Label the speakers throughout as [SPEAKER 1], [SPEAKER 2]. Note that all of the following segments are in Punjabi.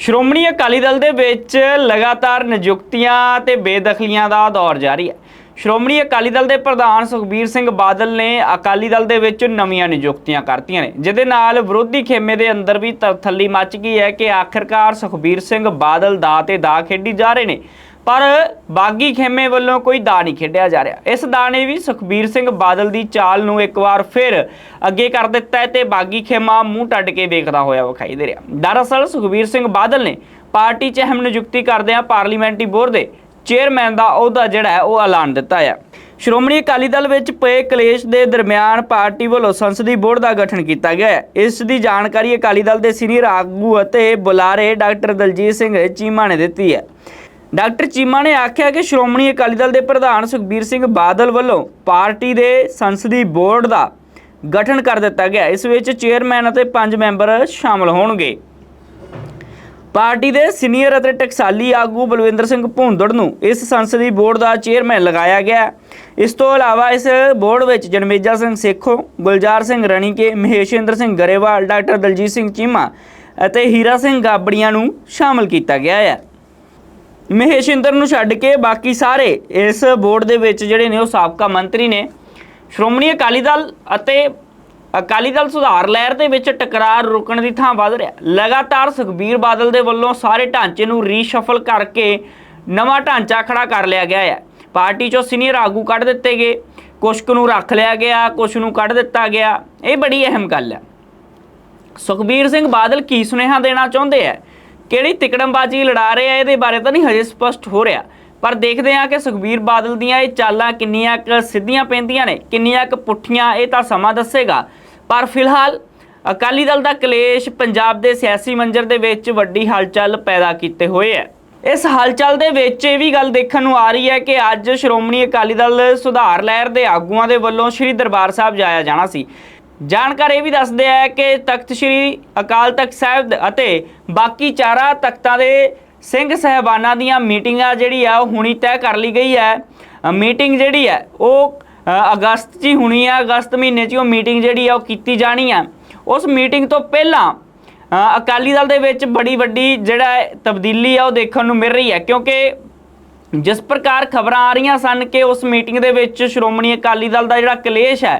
[SPEAKER 1] ਸ਼੍ਰੋਮਣੀ ਅਕਾਲੀ ਦਲ ਦੇ ਵਿੱਚ ਲਗਾਤਾਰ ਨਿਯੁਕਤੀਆਂ ਤੇ ਬੇਦਖਲੀਆਂ ਦਾ ਦੌਰ ਜਾਰੀ ਹੈ। ਸ਼੍ਰੋਮਣੀ ਅਕਾਲੀ ਦਲ ਦੇ ਪ੍ਰਧਾਨ ਸੁਖਬੀਰ ਸਿੰਘ ਬਾਦਲ ਨੇ ਅਕਾਲੀ ਦਲ ਦੇ ਵਿੱਚ ਨਵੀਆਂ ਨਿਯੁਕਤੀਆਂ ਕਰਤੀਆਂ ਨੇ। ਜਿਹਦੇ ਨਾਲ ਵਿਰੋਧੀ ਖੇਮੇ ਦੇ ਅੰਦਰ ਵੀ ਤਰਥੱਲੀ ਮੱਚ ਗਈ ਹੈ ਕਿ ਆਖਿਰਕਾਰ ਸੁਖਬੀਰ ਸਿੰਘ ਬਾਦਲ ਦਾ ਤੇ ਦਾ ਖੇਡੀ ਜਾ ਰਹੇ ਨੇ। ਪਰ ਬਾਗੀ ਖੇਮੇ ਵੱਲੋਂ ਕੋਈ ਦਾ ਨਹੀਂ ਖੇਡਿਆ ਜਾ ਰਿਹਾ। ਇਸ ਦਾ ਨੇ ਵੀ ਸੁਖਬੀਰ ਸਿੰਘ ਬਾਦਲ ਦੀ ਚਾਲ ਨੂੰ ਇੱਕ ਵਾਰ ਫਿਰ ਅੱਗੇ ਕਰ ਦਿੱਤਾ ਹੈ ਤੇ ਬਾਗੀ ਖੇਮਾ ਮੂੰਹ ਟੱਡ ਕੇ ਵੇਖਦਾ ਹੋਇਆ ਵਿਖਾਈ ਦੇ ਰਿਹਾ। ਦਰਅਸਲ ਸੁਖਬੀਰ ਸਿੰਘ ਬਾਦਲ ਨੇ ਪਾਰਟੀ 'ਚ ਅਹਿਮ ਨਿਯੁਕਤੀ ਕਰਦਿਆਂ ਪਾਰਲੀਮੈਂਟਰੀ ਬੋਰਡ ਦੇ ਚੇਅਰਮੈਨ ਦਾ ਅਹੁਦਾ ਜਿਹੜਾ ਹੈ ਉਹ ਐਲਾਨ ਦਿੱਤਾ ਹੈ। ਸ਼੍ਰੋਮਣੀ ਅਕਾਲੀ ਦਲ ਵਿੱਚ ਪਏ ਕਲੇਸ਼ ਦੇ ਦਰਮਿਆਨ ਪਾਰਟੀ ਵੱਲੋਂ ਸੰਸਦੀ ਬੋਰਡ ਦਾ ਗਠਨ ਕੀਤਾ ਗਿਆ ਹੈ। ਇਸ ਦੀ ਜਾਣਕਾਰੀ ਅਕਾਲੀ ਦਲ ਦੇ ਸੀਨੀਅਰ ਆਗੂ ਅਤੇ ਬੁਲਾਰੇ ਡਾਕਟਰ ਦਲਜੀਤ ਸਿੰਘ ਚੀਮਾ ਨੇ ਦਿੱਤੀ ਹੈ। ਡਾਕਟਰ ਚੀਮਾ ਨੇ ਆਖਿਆ ਕਿ ਸ਼੍ਰੋਮਣੀ ਅਕਾਲੀ ਦਲ ਦੇ ਪ੍ਰਧਾਨ ਸੁਖਬੀਰ ਸਿੰਘ ਬਾਦਲ ਵੱਲੋਂ ਪਾਰਟੀ ਦੇ ਸੰਸਦੀ ਬੋਰਡ ਦਾ ਗਠਨ ਕਰ ਦਿੱਤਾ ਗਿਆ। ਇਸ ਵਿੱਚ ਚੇਅਰਮੈਨ ਅਤੇ ਪੰਜ ਮੈਂਬਰ ਸ਼ਾਮਲ ਹੋਣਗੇ। ਪਾਰਟੀ ਦੇ ਸੀਨੀਅਰ ਅਤੇ ਟਕਸਾਲੀ ਆਗੂ ਬਲਵਿੰਦਰ ਸਿੰਘ ਭੁੰਦੜ ਨੂੰ ਇਸ ਸੰਸਦੀ ਬੋਰਡ ਦਾ ਚੇਅਰਮੈਨ ਲਗਾਇਆ ਗਿਆ। ਇਸ ਤੋਂ ਇਲਾਵਾ ਇਸ ਬੋਰਡ ਵਿੱਚ ਜਨਮੇਜਾ ਸਿੰਘ ਸੇਖੋ, ਗੁਲਜ਼ਾਰ ਸਿੰਘ ਰਣੀਕੇ, ਮਹੇਸ਼ਿੰਦਰ ਸਿੰਘ ਗਰੇਵਾਲ, ਡਾਕਟਰ ਦਲਜੀਤ ਸਿੰਘ ਚੀਮਾ ਅਤੇ ਹੀਰਾ ਸਿੰਘ ਗਾਬੜੀਆਂ ਨੂੰ ਸ਼ਾਮਲ ਕੀਤਾ ਗਿਆ ਹੈ। ਮਹੇਸ਼ਿੰਦਰ ਨੂੰ ਛੱਡ ਕੇ ਬਾਕੀ ਸਾਰੇ ਇਸ ਬੋਰਡ ਦੇ ਵਿੱਚ ਜਿਹੜੇ ਨੇ ਉਹ ਸਾਬਕਾ ਮੰਤਰੀ ਨੇ। ਸ਼੍ਰੋਮਣੀ ਅਕਾਲੀ ਦਲ ਅਤੇ ਅਕਾਲੀ ਦਲ ਸੁਧਾਰ ਲਹਿਰ ਦੇ ਵਿੱਚ ਟਕਰਾਰ ਰੁਕਣ ਦੀ ਥਾਂ ਵੱਧ ਰਿਹਾ। ਲਗਾਤਾਰ ਸੁਖਬੀਰ ਬਾਦਲ ਦੇ ਵੱਲੋਂ ਸਾਰੇ ਢਾਂਚੇ ਨੂੰ ਰੀਸ਼ਫਲ ਕਰਕੇ ਨਵਾਂ ਢਾਂਚਾ ਖੜਾ ਕਰ ਲਿਆ ਗਿਆ ਹੈ। ਪਾਰਟੀ ਚੋਂ ਸੀਨੀਅਰ ਆਗੂ ਕੱਢ ਦਿੱਤੇ ਗਏ। ਕੁਛ ਕੁ ਨੂੰ ਰੱਖ ਲਿਆ ਗਿਆ, ਕੁਛ ਨੂੰ ਕੱਢ ਦਿੱਤਾ ਗਿਆ। ਇਹ ਬੜੀ ਅਹਿਮ ਗੱਲ ਹੈ। ਸੁਖਬੀਰ ਸਿੰਘ ਬਾਦਲ ਕੀ ਸੁਨੇਹਾ ਦੇਣਾ ਚਾਹੁੰਦੇ ਆ ਕਿਹੜੀ ਤਿਕੜਮਬਾਜ਼ੀ ਲੜਾ ਰਹੇ ਆ, ਇਹਦੇ ਬਾਰੇ ਤਾਂ ਨਹੀਂ ਹਜੇ ਸਪਸ਼ਟ ਹੋ ਰਿਹਾ। ਪਰ ਦੇਖਦੇ ਆ ਕਿ ਸੁਖਬੀਰ ਬਾਦਲ ਦੀਆਂ ਇਹ ਚਾਲਾਂ ਕਿੰਨੀਆਂ ਕੁ ਸਿੱਧੀਆਂ ਪੈਂਦੀਆਂ ਨੇ, ਕਿੰਨੀਆਂ ਕੁ ਪੁੱਠੀਆਂ, ਇਹ ਤਾਂ ਸਮਾਂ ਦੱਸੇਗਾ। ਪਰ ਫਿਲਹਾਲ ਅਕਾਲੀ ਦਲ ਦਾ ਕਲੇਸ਼ ਪੰਜਾਬ ਦੇ ਸਿਆਸੀ ਮੰਜ਼ਰ ਦੇ ਵਿੱਚ ਵੱਡੀ ਹਲਚਲ ਪੈਦਾ ਕੀਤੇ ਹੋਏ ਹੈ। ਇਸ ਹਲਚਲ ਦੇ ਵਿੱਚ ਇਹ ਵੀ ਗੱਲ ਦੇਖਣ ਨੂੰ ਆ ਰਹੀ ਹੈ ਕਿ ਅੱਜ ਸ਼੍ਰੋਮਣੀ ਅਕਾਲੀ ਦਲ ਸੁਧਾਰ ਲਹਿਰ ਦੇ ਆਗੂਆਂ ਦੇ ਵੱਲੋਂ ਸ੍ਰੀ ਦਰਬਾਰ ਸਾਹਿਬ ਜਾਇਆ ਜਾਣਾ ਸੀ। ਜਾਣਕਾਰ ਇਹ ਵੀ ਦੱਸਦੇ ਆ ਕਿ ਤਖਤ ਸ੍ਰੀ ਅਕਾਲ ਤਖਤ ਸਾਹਿਬ ਅਤੇ ਬਾਕੀ ਚਾਰਾਂ ਤਖਤਾਂ ਦੇ ਸਿੰਘ ਸਹਿਬਾਨਾਂ ਦੀਆਂ ਮੀਟਿੰਗਾਂ ਜਿਹੜੀ ਆ ਉਹ ਹੁਣੀ ਤੈਅ ਕਰ ਲਈ ਗਈ ਹੈ। ਮੀਟਿੰਗ ਜਿਹੜੀ ਹੈ ਉਹ ਅਗਸਤ 'ਚ ਹੀ ਹੋਣੀ ਆ। ਅਗਸਤ ਮਹੀਨੇ 'ਚ ਹੀ ਉਹ ਮੀਟਿੰਗ ਜਿਹੜੀ ਆ ਉਹ ਕੀਤੀ ਜਾਣੀ ਆ। ਉਸ ਮੀਟਿੰਗ ਤੋਂ ਪਹਿਲਾਂ ਅਕਾਲੀ ਦਲ ਦੇ ਵਿੱਚ ਬੜੀ ਵੱਡੀ ਜਿਹੜਾ ਤਬਦੀਲੀ ਆ ਉਹ ਦੇਖਣ ਨੂੰ ਮਿਲ ਰਹੀ ਹੈ। ਕਿਉਂਕਿ ਜਿਸ ਪ੍ਰਕਾਰ ਖਬਰਾਂ ਆ ਰਹੀਆਂ ਸਨ ਕਿ ਉਸ ਮੀਟਿੰਗ ਦੇ ਵਿੱਚ ਸ਼੍ਰੋਮਣੀ ਅਕਾਲੀ ਦਲ ਦਾ ਜਿਹੜਾ ਕਲੇਸ਼ ਹੈ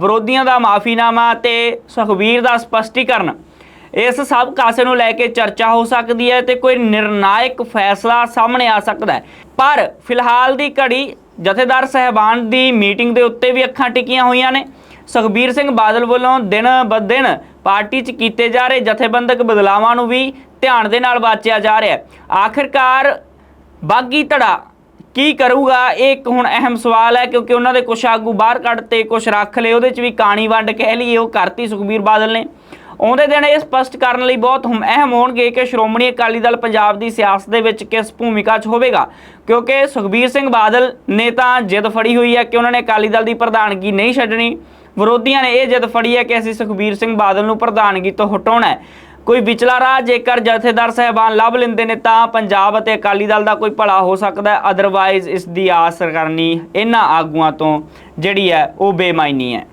[SPEAKER 1] ਵਿਰੋਧੀਆਂ ਦਾ ਮਾਫੀਨਾਮਾ ਤੇ ਸੁਖਬੀਰ ਦਾ ਸਪਸ਼ਟੀਕਰਨ। ਇਸ ਸਭ ਕਾਸੇ ਨੂੰ ਲੈ ਕੇ ਚਰਚਾ ਹੋ ਸਕਦੀ ਹੈ ਤੇ ਕੋਈ ਨਿਰਣਾਇਕ ਫੈਸਲਾ ਸਾਹਮਣੇ ਆ ਸਕਦਾ ਹੈ। ਪਰ ਫਿਲਹਾਲ ਦੀ ਘੜੀ ਜਥੇਦਾਰ ਸਹਿਬਾਨ ਦੀ ਮੀਟਿੰਗ ਦੇ ਉੱਤੇ ਵੀ ਅੱਖਾਂ ਟਿਕੀਆਂ ਹੋਈਆਂ ਨੇ। ਸੁਖਬੀਰ ਸਿੰਘ ਬਾਦਲ ਵੱਲੋਂ ਦਿਨ ਬ ਦਿਨ ਪਾਰਟੀ 'ਚ ਕੀਤੇ ਜਾ ਰਹੇ ਜਥੇਬੰਦਕ ਬਦਲਾਵਾਂ ਨੂੰ ਵੀ ਧਿਆਨ ਦੇ ਨਾਲ ਵਾਚਿਆ ਜਾ ਰਿਹਾ ਹੈ। ਆਖਿਰਕਾਰ ਬਾਗੀ ਧੜਾ ਕੀ ਕਰੂਗਾ? ਇਹ ਇੱਕ ਹੁਣ ਅਹਿਮ ਸਵਾਲ ਹੈ ਕਿਉਂਕਿ ਉਹਨਾਂ ਦੇ ਕੁਛ ਆਗੂ ਬਾਹਰ ਕੱਢਤੇ ਕੁਛ ਰੱਖ ਲਏ। ਉਹਦੇ 'ਚ ਵੀ ਕਾਣੀ ਵੰਡ ਕਹਿ ਲਈਏ, ਉਹ ਕਰਤੀ ਸੁਖਬੀਰ ਬਾਦਲ ਨੇ। ਆਉਂਦੇ ਦਿਨ ਇਹ ਸਪਸ਼ਟ ਕਰਨ ਲਈ ਬਹੁਤ ਹਮ- ਅਹਿਮ ਹੋਣਗੇ ਕਿ ਸ਼੍ਰੋਮਣੀ ਅਕਾਲੀ ਦਲ ਪੰਜਾਬ ਦੀ ਸਿਆਸਤ ਦੇ ਵਿੱਚ ਕਿਸ ਭੂਮਿਕਾ 'ਚ ਹੋਵੇਗਾ। ਕਿਉਂਕਿ ਸੁਖਬੀਰ ਸਿੰਘ ਬਾਦਲ ਨੇ ਤਾਂ ਜਿੱਦ ਫੜੀ ਹੋਈ ਹੈ ਕਿ ਉਹਨਾਂ ਨੇ ਅਕਾਲੀ ਦਲ ਦੀ ਪ੍ਰਧਾਨਗੀ ਨਹੀਂ ਛੱਡਣੀ। ਵਿਰੋਧੀਆਂ ਨੇ ਇਹ ਜਿੱਦ ਫੜੀ ਹੈ ਕਿ ਅਸੀਂ ਸੁਖਬੀਰ ਸਿੰਘ ਬਾਦਲ ਨੂੰ ਪ੍ਰਧਾਨਗੀ ਤੋਂ ਹਟਾਉਣਾ ਹੈ। ਕੋਈ ਵਿਚਲਾ ਰਾਹ ਜੇਕਰ ਜਥੇਦਾਰ ਸਹਿਬਾਨ ਲੱਭ ਲੈਂਦੇ ਨੇ ਤਾਂ ਪੰਜਾਬ ਅਤੇ ਅਕਾਲੀ ਦਲ ਦਾ ਕੋਈ ਭਲਾ ਹੋ ਸਕਦਾ ਹੈ। ਅਦਰਵਾਈਜ਼ ਇਸ ਦੀ ਆਸ ਕਰਨੀ ਇਹਨਾਂ ਆਗੂਆਂ ਤੋਂ ਜਿਹੜੀ ਹੈ, ਉਹ ਬੇਮਾਇਨੀ ਹੈ।